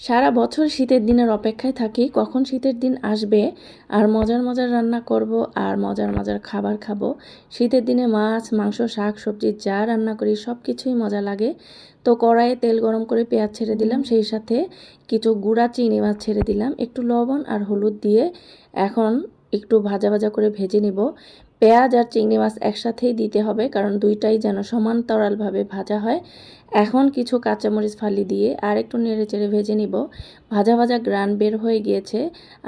সারা বছর শীতের দিনের অপেক্ষায় থাকি, কখন শীতের দিন আসবে, আর মজার মজার রান্না করব, আর মজার মজার খাবার খাব। শীতের দিনে মাছ, মাংস, শাক, সবজি যা রান্না করি সব কিছুই মজা লাগে। তো কড়াইয়ে তেল গরম করে পেঁয়াজ ছেড়ে দিলাম, সেই সাথে কিছু গুঁড়া চিনি মাছ ছেড়ে দিলাম, একটু লবণ আর হলুদ দিয়ে এখন একটু ভাজা ভাজা করে ভেজে নিব। পেঁয়াজ আর চিংড়ি মাছ একসাথেই দিতে হবে, কারণ দুইটাই যেন সমান্তরালভাবে ভাজা হয়। এখন কিছু কাঁচামরিচ ফালি দিয়ে আর একটু নেড়ে চেড়ে ভেজে নিব। ভাজা ভাজা গ্রান বের হয়ে গিয়েছে,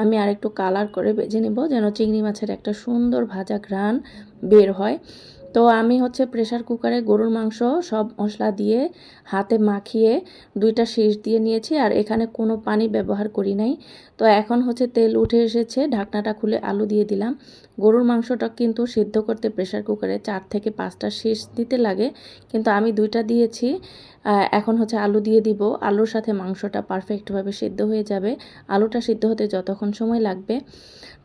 আমি আর একটু কালার করে ভেজে নিব যেন চিংড়ি মাছের একটা সুন্দর ভাজা গ্রান বের হয়। তো আমি হচ্ছে প্রেশার কুকারে গরুর মাংস সব মশলা দিয়ে হাতে মাখিয়ে দুইটা শীষ দিয়ে নিয়েছি আর এখানে কোনো পানি ব্যবহার করি নাই। তো এখন হচ্ছে তেল উঠে এসেছে, ঢাকনাটা খুলে আলু দিয়ে দিলাম। গরুর মাংসটা কিন্তু সিদ্ধ করতে প্রেশার কুকারে চার থেকে পাঁচটা শীষ দিতে লাগে, কিন্তু আমি দুইটা দিয়েছি। এখন হচ্ছে আলু দিয়ে দিব। আলুর সাথে মাংসটা পারফেক্টভাবে সিদ্ধ হয়ে যাবে। আলুটা সিদ্ধ হতে যতক্ষণ সময় লাগবে।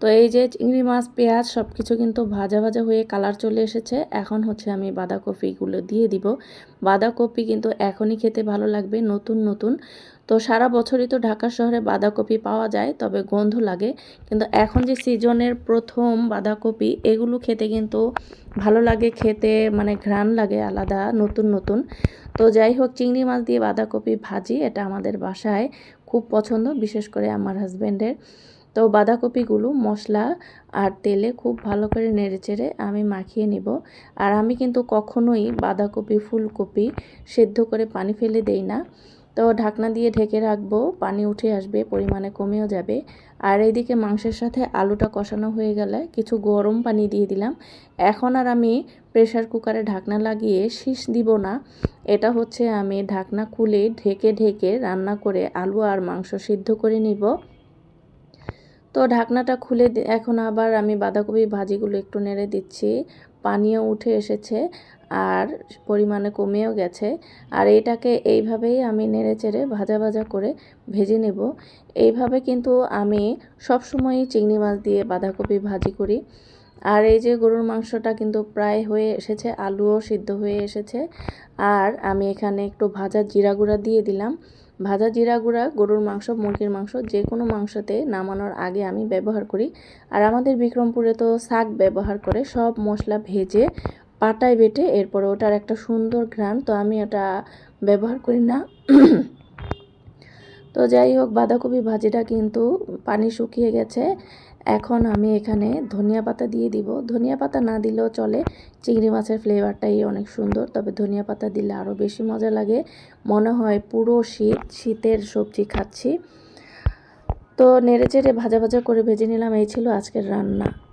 তো এই যে চিংড়ি মাছ, পেঁয়াজ সব কিছু কিন্তু ভাজা ভাজা হয়ে কালার চলে এসেছে। এখন হচ্ছে আমি বাঁধাকপিগুলো দিয়ে দিব। বাঁধাকপি কিন্তু এখনই খেতে ভালো লাগবে। নতুন নতুন। তো সারা বছরই তো ঢাকা শহরে বাঁধাকপি পাওয়া যায়, তবে গন্ধ লাগে। কিন্তু এখন যে সিজনের প্রথম বাঁধাকপি, এগুলো খেতে কিন্তু ভালো লাগে, খেতে মানে ঘ্রাণ লাগে, আলাদা, নতুন নতুন। তো যাই হোক, চিংড়ি মাছ দিয়ে বাঁধাকপি ভাজি, এটা আমাদের বাসায় খুব পছন্দ, বিশেষ করে আমার হাজব্যান্ডের তো বাঁধাকপিগুলো মশলা আর তেলে খুব ভালো করে নেড়ে চেড়ে আমি মাখিয়ে নিব। আর আমি কিন্তু কখনোই বাঁধাকপি, ফুলকপি সেদ্ধ করে পানি ফেলে দেই না। তো ঢাকনা দিয়ে ঢেকে রাখব, পানি উঠে আসবে, পরিমাণে কমেও যাবে। আর এইদিকে মাংসের সাথে আলুটা কষানো হয়ে গেলে কিছু গরম পানি দিয়ে দিলাম। এখন আর আমি প্রেশার কুকারে ঢাকনা লাগিয়ে শীষ দিব না। এটা হচ্ছে আমি ঢাকনা খুলে ঢেকে ঢেকে রান্না করে আলু আর মাংস সিদ্ধ করে নিব। তো ঢাকনাটা খুলে এখন আবার আমি বাঁধাকপি ভাজিগুলো একটু নেড়ে দিচ্ছি। পানিও উঠে এসেছে আর পরিমাণে কমেও গেছে। আর এটাকে এইভাবেই আমি নেড়ে চেড়ে ভাজা ভাজা করে ভেজে নেব। এইভাবে কিন্তু আমি সবসময়ই চিংড়ি মাছ দিয়ে বাঁধাকপি ভাজি করি। আর এই যে গরুর মাংসটা কিন্তু প্রায় হয়ে এসেছে, আলুও সিদ্ধ হয়ে এসেছে। আর আমি এখানে একটু ভাজা জিরা গুঁড়া দিয়ে দিলাম। ভাজা জিরা গুঁড়া, গরুর মাংস, মুরগির মাংস, যে কোনো মাংসতে নামানোর আগে আমি ব্যবহার করি। আর আমাদের বিক্রমপুরে তো শাক ব্যবহার করে সব মশলা ভেজে পাটায় বেটে এরপরে ওটার একটা সুন্দর ঘ্রাণ, তো আমি ওটা ব্যবহার করি না। তো যাই হোক, বাঁধাকপি ভাজিটা কিন্তু পানি শুকিয়ে গেছে। এখন আমি এখানে ধনিয়া পাতা দিয়ে দিব। ধনিয়া পাতা না দিলেও চলে। চিংড়ি মাছের ফ্লেভারটাই অনেক সুন্দর, তবে ধনিয়া পাতা দিলে আরও বেশি মজা লাগে। মনে হয় পুরো শীত, শীতের সবজি খাচ্ছি। তো নেড়ে চেড়ে ভাজা ভাজা করে ভেজে নিলাম। এই ছিল আজকের রান্না।